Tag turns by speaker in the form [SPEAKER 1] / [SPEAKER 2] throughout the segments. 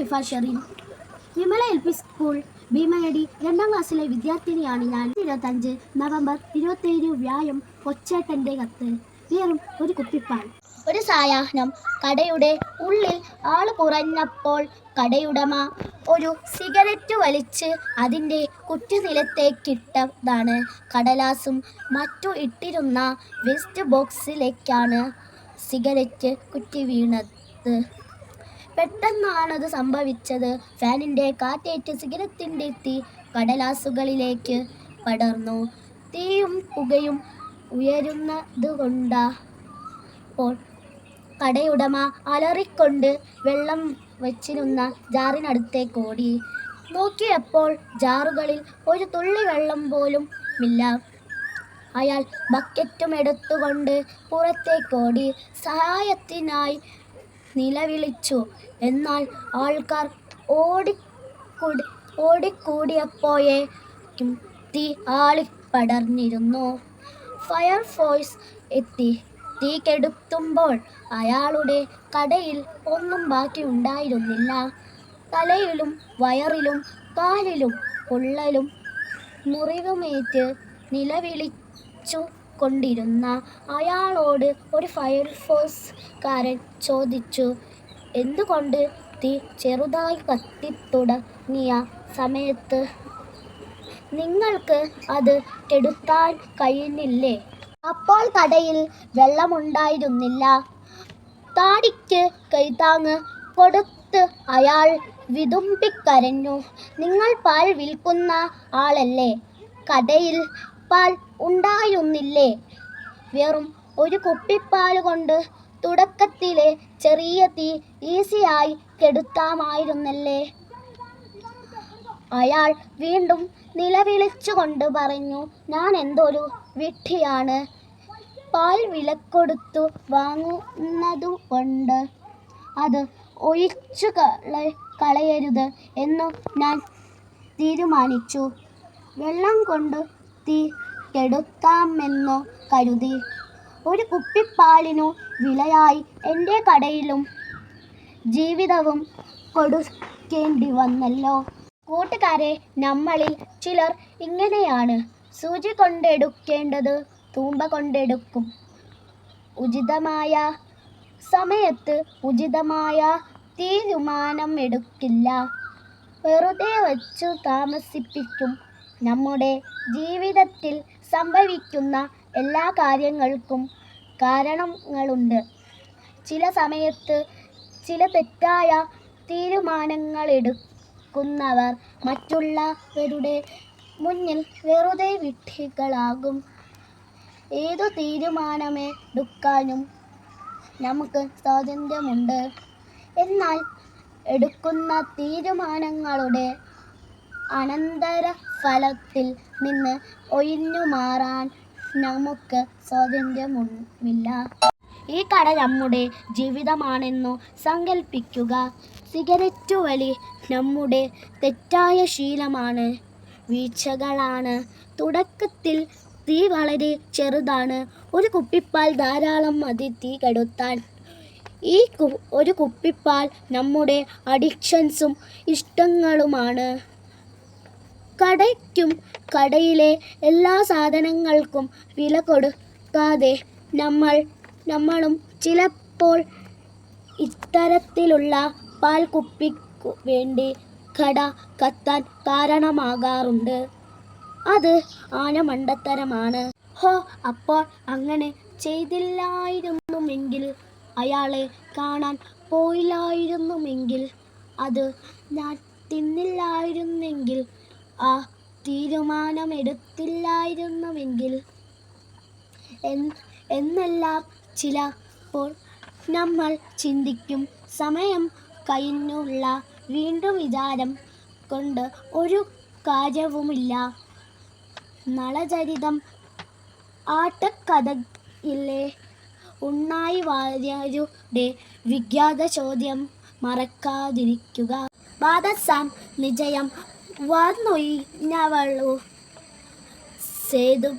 [SPEAKER 1] Rifa Sherin. Vimala L P school Bheemayadi രണ്ടാം ക്ലാസ്സിലെ വിദ്യാർത്ഥിനിയാണ് ഞാൻ. ഇരുപത്തഞ്ച് നവംബർ ഇരുപത്തേഴ് വ്യായം കൊച്ചേട്ടന്റെ കത്ത്. വെറും ഒരു കുപ്പിപ്പാൻ ഒരു സായാഹ്നം. കടയുടെ ഉള്ളിൽ ആൾ കുറഞ്ഞപ്പോൾ കടയുടമ ഒരു സിഗരറ്റ് വലിച്ച് അതിന്റെ കുറ്റി നിലത്തേക്കിട്ടതാണ് കടലാസും മറ്റു ഇട്ടിരുന്ന വേസ്റ്റ് ബോക്സിലേക്കാണ് സിഗരറ്റ് കുറ്റി വീണത്. പെട്ടെന്നാണത് സംഭവിച്ചത്. ഫാനിന്റെ കാറ്റേറ്റ് സിഗരറ്റിന്റെ തീ കടലാസുകളിലേക്ക് പടർന്നു. തീയും പുകയും ഉയരുന്നത് കൊണ്ടപ്പോൾ കടയുടമ അലറിക്കൊണ്ട് വെള്ളം വച്ചിരുന്ന ജാറിനടുത്തേക്ക് ഓടി നോക്കിയപ്പോൾ ജാറുകളിൽ ഒരു തുള്ളി വെള്ളം പോലും ഇല്ല. അയാൾ ബക്കറ്റും എടുത്തുകൊണ്ട് പുറത്തേക്കോടി. സഹായത്തിനായി നിലവിളിച്ചു. എന്നാൽ ആൾക്കാർ ഓടിക്കൂടി ഓടിക്കൂടിയപ്പോഴേക്കും തീ ആളിപ്പടർന്നിരുന്നു. ഫയർഫോഴ്സ് എത്തി. തീ കെടുത്തുമ്പോൾ അയാളുടെ കടയിൽ ഒന്നും ബാക്കി ഉണ്ടായിരുന്നില്ല. തലയിലും വയറിലും കാലിലും പൊള്ളലും മുറിവുമേറ്റ് നിലവിളിച്ചു. കൊണ്ടിരുന്ന അയാളോട് ഒരു ഫയർഫോഴ്സുകാരൻ ചോദിച്ചു എന്തുകൊണ്ട് തീ ചെറുതായി കത്തിത്തുടങ്ങിയ സമയത്ത് നിങ്ങൾക്ക് അത് കെടുത്താൻ കഴിയുന്നില്ലേ? അപ്പോൾ കടയിൽ വെള്ളമുണ്ടായിരുന്നില്ല. താടിക്ക് കൈത്താങ്ങ് കൊടുത്ത് അയാൾ വിതുമ്പിക്കരഞ്ഞു. നിങ്ങൾ പാൽ വിൽക്കുന്ന ആളല്ലേ? കടയിൽ പാൽ ഉണ്ടായിരുന്നില്ലേ വെറും ഒരു കുപ്പിപ്പാൽ കൊണ്ട് തുടക്കത്തിലെ ചെറിയ തീ ഈസിയായി കെടുത്താമായിരുന്നല്ലേ? അയാൾ വീണ്ടും നിലവിളിച്ചുകൊണ്ട് പറഞ്ഞു ഞാൻ എന്തൊരു വിഡ്ഢിയാണ്. പാൽ വിലക്കൊടുത്തു വാങ്ങുന്നതുകൊണ്ട് അത് ഒഴിച്ചു കള കളയരുത് എന്നു ഞാൻ തീരുമാനിച്ചു. വെള്ളം കൊണ്ട് തീ കെടുത്താമെന്നു കരുതി. ഒരു കുപ്പിപ്പാലിനു വിലയായി എന്റെ കടയിലും ജീവിതവും കൊടുക്കേണ്ടി വന്നല്ലോ. കൂട്ടുകാരെ നമ്മളിൽ ചിലർ ഇങ്ങനെയാണ്. സൂചി കൊണ്ടെടുക്കേണ്ടത് തൂമ്പ കൊണ്ടെടുക്കും. ഉചിതമായ സമയത്ത് ഉചിതമായ തീരുമാനം എടുക്കില്ല വെറുതെ വച്ചു താമസിപ്പിക്കും നമ്മുടെ ജീവിതത്തിൽ സംഭവിക്കുന്ന എല്ലാ കാര്യങ്ങൾക്കും കാരണങ്ങളുണ്ട്. ചില സമയത്ത് ചില തെറ്റായ തീരുമാനങ്ങളെടുക്കുന്നവർ മറ്റുള്ളവരുടെ മുന്നിൽ വെറുതെ വിട്ടികളാകും ഏതു തീരുമാനമെടുക്കാനും നമുക്ക് സ്വാതന്ത്ര്യമുണ്ട്. എന്നാൽ എടുക്കുന്ന തീരുമാനങ്ങളുടെ അനന്തര ഫലത്തിൽ നിന്ന് ഒഴിഞ്ഞു മാറാൻ നമുക്ക് സ്വാതന്ത്ര്യമില്ല ഈ കട നമ്മുടെ ജീവിതമാണെന്നു സങ്കല്പിക്കുക സിഗരറ്റ് വലി നമ്മുടെ തെറ്റായ ശീലമാണ്. വീഴ്ചകളാണ്. തുടക്കത്തിൽ തീ വളരെ ചെറുതാണ്. ഒരു കുപ്പിപ്പാൽ ധാരാളം മതി തീ കെടുത്താൻ. ഈ ഒരു കുപ്പിപ്പാൽ നമ്മുടെ അഡിക്ഷൻസും ഇഷ്ടങ്ങളുമാണ്. കടയ്ക്കും കടയിലെ എല്ലാ സാധനങ്ങൾക്കും വില കൊടുക്കാതെ നമ്മൾ നമ്മളും ചിലപ്പോൾ ഇത്തരത്തിലുള്ള പാൽ കുപ്പിക്കു വേണ്ടി കട കത്താൻ കാരണമാകാറുണ്ട്. അത് ആനമണ്ടത്തരമാണ്. ഹോ അപ്പോൾ അങ്ങനെ ചെയ്തില്ലായിരുന്നുവെങ്കിൽ അയാളെ കാണാൻ പോയില്ലായിരുന്നുവെങ്കിൽ അത് ഞാൻ തിന്നില്ലായിരുന്നെങ്കിൽ ആ തീരുമാനമെടുത്തില്ലായിരുന്നുവെങ്കിൽ. എന്നെല്ലാം ചിലപ്പോൾ നമ്മൾ ചിന്തിക്കും. സമയം കഴിഞ്ഞുള്ള വീണ്ടും വിചാരം കൊണ്ട് ഒരു കാര്യവുമില്ല. നളചരിതം ആട്ടക്കഥയിലെ ഉണ്ണായി വാര്യരുടെ വിഖ്യാത ചോദ്യം മറക്കാതിരിക്കുക. ബാദസാം നിജയം വന്നൊഴിഞ്ഞവളു സേതു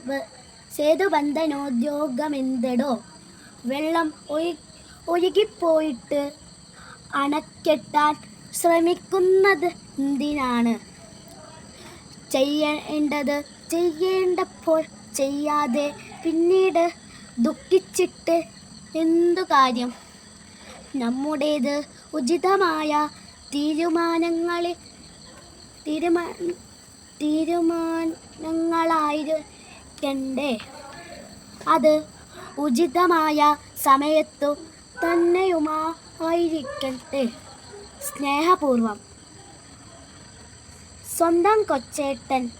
[SPEAKER 1] സേതുബന്ധനോദ്യോഗമെന്തടോ? വെള്ളം ഒഴി ഒഴുകിപ്പോയിട്ട് അണക്കെട്ടാൻ ശ്രമിക്കുന്നത് എന്തിനാണ്? ചെയ്യേണ്ടത് ചെയ്യേണ്ടപ്പോൾ ചെയ്യാതെ പിന്നീട് ദുഃഖിച്ചിട്ട് എന്തു കാര്യം? നമ്മുടേത് ഉചിതമായ തീരുമാനങ്ങളിൽ തീരുമാ തീരുമാനങ്ങളായിരിക്കണ്ടേ? അത് ഉചിതമായ സമയത്തു തന്നെയുമായിരിക്കട്ടെ. സ്നേഹപൂർവം. സ്വന്തം കൊച്ചേട്ടൻ